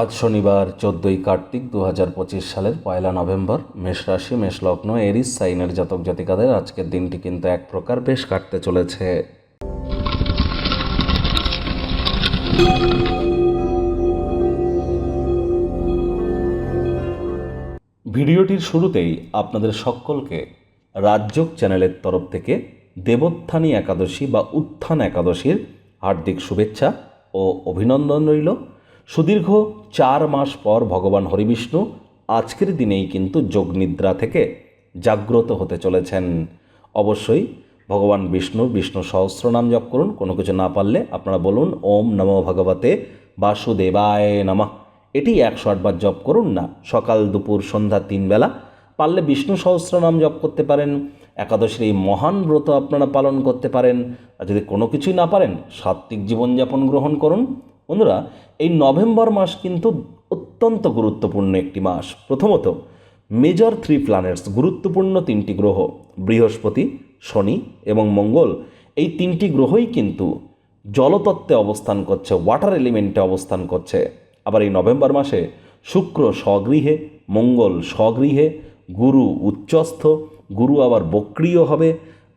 আজ শনিবার চোদ্দোই কার্তিক দু হাজার পঁচিশ সালের পয়লা নভেম্বর, মেষ রাশি, মেষ লগ্ন, এরিস, সাইনের জাতক জাতিকাদের আজকের দিনটি কিন্তু এক প্রকার বেশ কাটতে চলেছে। ভিডিওটির শুরুতেই আপনাদের সকলকে রাজযোগ চ্যানেলের তরফ থেকে দেবোত্থানী একাদশী বা উত্থান একাদশীর হার্দিক শুভেচ্ছা ও অভিনন্দন রইল। সুদীর্ঘ চার মাস পর ভগবান হরিবিষ্ণু আজকের দিনেই কিন্তু যোগনিদ্রা থেকে জাগ্রত হতে চলেছেন। অবশ্যই ভগবান বিষ্ণু বিষ্ণু সহস্রনাম জপ করুন, কোনো কিছু না পারলে আপনারা বলুন, ওম নমো ভগবতে বাসুদেবায় নমঃ। এটি একশো আটবার জপ করুন না, সকাল, দুপুর, সন্ধ্যা, তিন বেলা। পারলে বিষ্ণু সহস্রনাম জপ করতে পারেন, একাদশীর এই মহান ব্রত আপনারা পালন করতে পারেন। আর যদি কোনো কিছুই না পারেন, সাত্ত্বিক জীবনযাপন গ্রহণ করুন বন্ধুরা, এই নভেম্বর মাস কিন্তু অত্যন্ত গুরুত্বপূর্ণ একটি মাস। প্রথমত মেজর থ্রি প্ল্যানেটস গুরুত্বপূর্ণ তিনটি গ্রহ, বৃহস্পতি, শনি এবং মঙ্গল। এই তিনটি গ্রহই কিন্তু জলতত্ত্বে অবস্থান করছে ওয়াটার এলিমেন্টে অবস্থান করছে। আবার এই নভেম্বর মাসে শুক্র স্বগৃহে, মঙ্গল স্বগৃহে, গুরু উচ্চস্থ, গুরু আবার বক্রিয় হবে,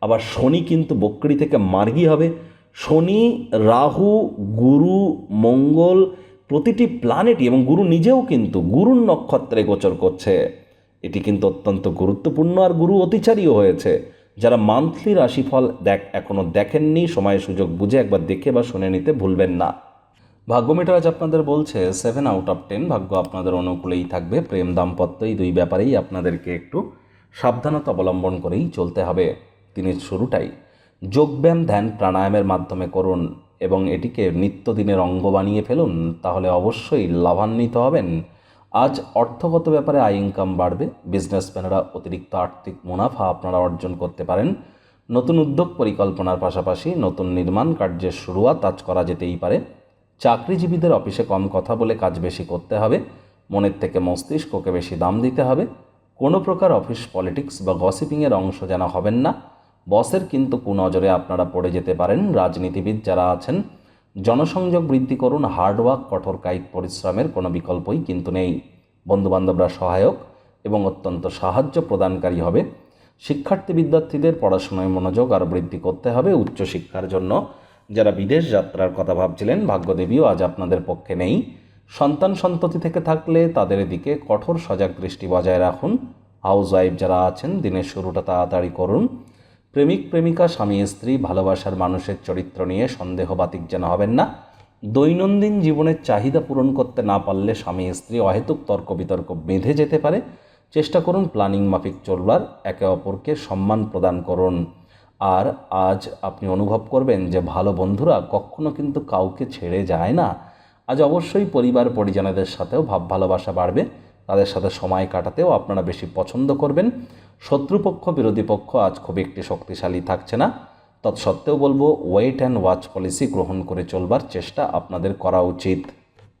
আবার শনি কিন্তু বক্রি থেকে মার্গী হবে। শনি, রাহু, গুরু, মঙ্গল প্রতিটি প্ল্যানেটই এবং গুরু নিজেও কিন্তু গুরুর নক্ষত্রে গোচর করছে। এটি কিন্তু অত্যন্ত গুরুত্বপূর্ণ আর গুরু অতিচারীও হয়েছে। যারা মান্থলি রাশিফল দেখ এখনও দেখেননি সময় সুযোগ বুঝে একবার দেখে বা শুনে নিতে ভুলবেন না। ভাগ্য মিটার আজ আপনাদের বলছে সেভেন আউট অফ টেন ভাগ্য আপনাদের অনুকূলেই থাকবে। প্রেম দাম্পত্য এই দুই ব্যাপারেই আপনাদেরকে একটু সাবধানতা অবলম্বন করেই চলতে হবে। দিনের শুরুটাই। যোগব্যায়াম ধ্যান প্রাণায়ামের মাধ্যমে করুন এবং এটিকে নিত্যদিনের অঙ্গ বানিয়ে ফেলুন, তাহলে অবশ্যই লাভান্বিত হবেন। আজ অর্থগত ব্যাপারে আয় ইনকাম বাড়বে বিজনেসম্যানেরা অতিরিক্ত আর্থিক মুনাফা আপনারা অর্জন করতে পারেন। নতুন উদ্যোগ পরিকল্পনার পাশাপাশি নতুন নির্মাণ কার্যের শুরুয়াত আজ করা যেতেই পারে। চাকরিজীবীদের অফিসে কম কথা বলে কাজ বেশি করতে হবে, মনের থেকে মস্তিষ্ককে বেশি দাম দিতে হবে। কোনো প্রকার অফিস পলিটিক্স বা গসিপিংয়ের অংশ যেন হবেন না। বসের কিন্তু কুনজরে আপনারা পড়ে যেতে পারেন। রাজনীতিবিদ যারা আছেন, জনসংযোগ বৃদ্ধি করুন হার্ডওয়ার্ক কঠোর কায়িক পরিশ্রমের কোনো বিকল্পই কিন্তু নেই। বন্ধুবান্ধবরা সহায়ক এবং অত্যন্ত সাহায্য প্রদানকারী হবে। শিক্ষার্থী বিদ্যার্থীদের পড়াশোনায় মনোযোগ আরও বৃদ্ধি করতে হবে উচ্চশিক্ষার জন্য। যারা বিদেশ যাত্রার কথা ভাবছিলেন, ভাগ্যদেবীও আজ আপনাদের পক্ষে নেই। সন্তান সন্ততি থেকে থাকলে তাদের দিকে কঠোর সজাগ দৃষ্টি বজায় রাখুন। হাউস ওয়াইফ যারা আছেন, দিনের শুরুটা তাড়াতাড়ি করুন। প্রেমিক, প্রেমিকা, স্বামী, স্ত্রী, ভালোবাসার মানুষের চরিত্র নিয়ে সন্দেহবাতিক যেন হবেন না। দৈনন্দিন জীবনের চাহিদা পূরণ করতে না পারলে স্বামী, স্ত্রী অহেতুক তর্ক বিতর্ক বেঁধে যেতে পারে। চেষ্টা করুন প্ল্যানিং মাফিক চলবার, একে অপরকে সম্মান প্রদান করুন। আর আজ আপনি অনুভব করবেন যে ভালো বন্ধুরা কখনো কিন্তু কাউকে ছেড়ে যায় না। আজ অবশ্যই পরিবার পরিজনদের সাথেও ভাব ভালোবাসা বাড়বে। তাদের সাথে সময় কাটাতেও আপনারা বেশি পছন্দ করবেন। শত্রুপক্ষ, বিরোধী পক্ষ আজ খুব একটি শক্তিশালী থাকছে না। তৎসত্ত্বেও বলব ওয়েট অ্যান্ড ওয়াচ পলিসি গ্রহণ করে চলবার চেষ্টা আপনাদের করা উচিত।